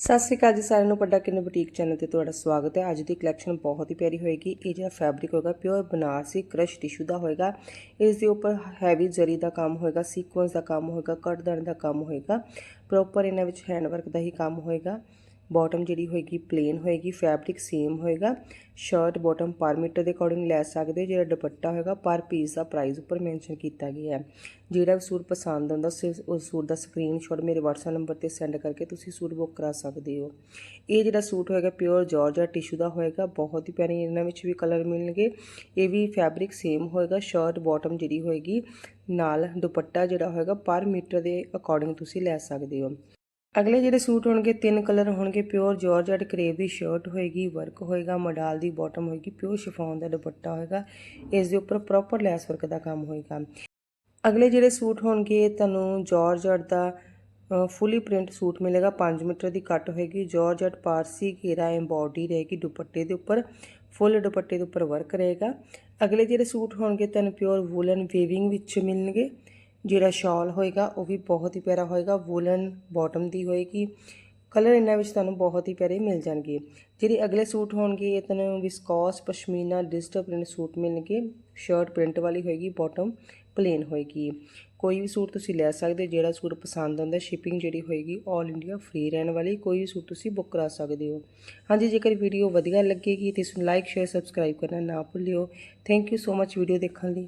ਸਤਿ ਸ਼੍ਰੀ ਅਕਾਲ ਜੀ ਸਾਰਿਆਂ ਨੂੰ ਪੱਡਾ ਕਿੰਨੇ ਬੁਟੀਕ ਚੈਨਲ ਤੇ ਤੁਹਾਡਾ ਸਵਾਗਤ ਹੈ। ਅੱਜ ਦੀ ਕਲੈਕਸ਼ਨ ਬਹੁਤ ਹੀ ਪਿਆਰੀ ਹੋਏਗੀ। ਇਹ ਜਿਹੜਾ ਫੈਬਰਿਕ ਹੋਏਗਾ ਪਿਓਰ ਬਨਾਰਸੀ ਕ੍ਰਸ਼ ਟਿਸ਼ੂ ਦਾ ਹੋਏਗਾ। ਇਸ ਦੇ ਉੱਪਰ ਹੈਵੀ ਜ਼ਰੀ ਦਾ ਕੰਮ ਹੋਏਗਾ ਸੀਕੁਐਂਸ ਦਾ ਕੰਮ ਹੋਏਗਾ ਕਟਦਣ ਦਾ ਕੰਮ ਹੋਏਗਾ। ਪ੍ਰੋਪਰ ਇਹਨਾਂ ਵਿੱਚ ਹੈਂਡ ਵਰਕ ਦਾ ਹੀ ਕੰਮ ਹੋਏਗਾ। ਬਾਟਮ ਜਿਹੜੀ ਹੋਏਗੀ ਪਲੇਨ ਹੋਏਗੀ ਫੈਬਰਿਕ ਸੇਮ ਹੋਏਗਾ। ਸ਼ਰਟ ਬਾਟਮ ਪਰ ਮੀਟਰ ਦੇ ਅਕੋਰਡਿੰਗ ਲੈ ਸਕਦੇ ਹੋ। ਜਿਹੜਾ ਦੁਪੱਟਾ ਹੋਏਗਾ, ਪਰ ਪੀਸ ਦਾ ਪ੍ਰਾਈਸ ਉੱਪਰ ਮੈਂਸ਼ਨ ਕੀਤਾ ਗਿਆ ਹੈ। ਜਿਹੜਾ ਵੀ ਸੂਟ ਪਸੰਦ ਆਉਂਦਾ ਸਿਰਫ ਉਸ ਸੂਟ ਦਾ ਸਕਰੀਨਸ਼ਾਟ ਮੇਰੇ WhatsApp ਨੰਬਰ ਤੇ ਸੈਂਡ ਕਰਕੇ ਤੁਸੀਂ ਸੂਟ ਬੁੱਕ ਕਰਾ ਸਕਦੇ ਹੋ। ਇਹ ਜਿਹੜਾ ਸੂਟ ਹੋਏਗਾ ਪਿਓਰ ਜਾਰਜਟ ਟਿਸ਼ੂ ਦਾ ਹੋਏਗਾ, ਬਹੁਤ ਹੀ ਪਿਆਰੇ ਇਹਨਾਂ ਵਿੱਚ ਵੀ ਕਲਰ ਮਿਲਣਗੇ। ਇਹ ਵੀ ਫੈਬਰਿਕ ਸੇਮ ਹੋਏਗਾ ਸ਼ਰਟ ਬਾਟਮ ਜਿਹੜੀ ਹੋਏਗੀ, ਨਾਲ ਦੁਪੱਟਾ ਜਿਹੜਾ ਹੋਏਗਾ ਪਰ ਮੀਟਰ ਦੇ ਅਕੋਰਡਿੰਗ ਤੁਸੀਂ ਲੈ ਸਕਦੇ ਹੋ। ਅਗਲੇ ਜਿਹੜੇ ਸੂਟ ਹੋਣਗੇ, ਤਿੰਨ ਕਲਰ ਹੋਣਗੇ ਪਿਓਰ ਜਾਰਜਟ ਕਰੇਵ ਦੀ ਸ਼ਰਟ ਹੋਏਗੀ ਵਰਕ ਹੋਏਗਾ, ਮਡਾਲ ਦੀ ਬਾਟਮ ਹੋਏਗੀ ਪਿਓਰ ਸ਼ਿਫੋਨ ਦਾ ਦੁਪੱਟਾ ਹੋਏਗਾ, ਇਸ ਦੇ ਉੱਪਰ ਪ੍ਰੋਪਰ ਲੈਸ ਵਰਕ ਦਾ ਕੰਮ ਹੋਏਗਾ। ਅਗਲੇ ਜਿਹੜੇ ਸੂਟ ਹੋਣਗੇ, ਤੁਹਾਨੂੰ ਜਾਰਜਟ ਦਾ ਫੁੱਲੀ ਪ੍ਰਿੰਟ ਸੂਟ ਮਿਲੇਗਾ 5 ਮੀਟਰ ਦੀ ਕੱਟ ਹੋਏਗੀ ਜਾਰਜਟ ਪਾਰਸੀ ਘੇਰਾ ਐਮਬੋਡੀ ਰਹੇਗੀ ਦੁਪੱਟੇ ਦੇ ਉੱਪਰ ਫੁੱਲ ਦੁਪੱਟੇ ਦੇ ਉੱਪਰ ਵਰਕ ਰਹੇਗਾ। ਅਗਲੇ ਜਿਹੜੇ ਸੂਟ ਹੋਣਗੇ, ਤੁਹਾਨੂੰ ਪਿਓਰ ਵੂਲਨ ਵੇਵਿੰਗ ਵਿੱਚ ਮਿਲਣਗੇ ਜਿਹੜਾ ਸ਼ਾਲ ਹੋਏਗਾ, ਉਹ ਵੀ ਬਹੁਤ ਹੀ ਪਿਆਰਾ ਹੋਏਗਾ ਵੂਲਨ ਬਾਟਮ ਦੀ ਹੋਏਗੀ। ਕਲਰ ਇਹਨਾਂ ਵਿੱਚ ਤੁਹਾਨੂੰ ਬਹੁਤ ਹੀ ਪਿਆਰੇ ਮਿਲ ਜਾਣਗੇ। ਜਿਹੜੇ ਅਗਲੇ ਸੂਟ ਹੋਣਗੇ, ਇਹ ਤੁਹਾਨੂੰ viscose pashmina digital print suit ਮਿਲਣਗੇ। ਸ਼ਰਟ ਪ੍ਰਿੰਟ ਵਾਲੀ ਹੋਏਗੀ ਬਾਟਮ ਪਲੇਨ ਹੋਏਗੀ। ਕੋਈ ਵੀ ਸੂਟ ਤੁਸੀਂ ਲੈ ਸਕਦੇ ਹੋ ਜਿਹੜਾ ਸੂਟ ਪਸੰਦ ਆਉਂਦਾ ਸ਼ਿਪਿੰਗ ਜਿਹੜੀ ਹੋਏਗੀ 올 ਇੰਡੀਆ ਫ੍ਰੀ ਰਹਿਣ ਵਾਲੀ, ਕੋਈ ਵੀ ਸੂਟ ਤੁਸੀਂ ਬੁੱਕ ਕਰਾ ਸਕਦੇ ਹੋ। ਹਾਂਜੀ, ਜੇਕਰ ਵੀਡੀਓ ਵਧੀਆ ਲੱਗੇਗੀ, ਤੇ ਇਸ ਨੂੰ ਲਾਈਕ ਸ਼ੇਅਰ ਸਬਸਕ੍ਰਾਈਬ ਕਰਨਾ ਨਾ ਭੁੱਲਿਓ। Thank you so much video ਦੇਖਣ ਲਈ।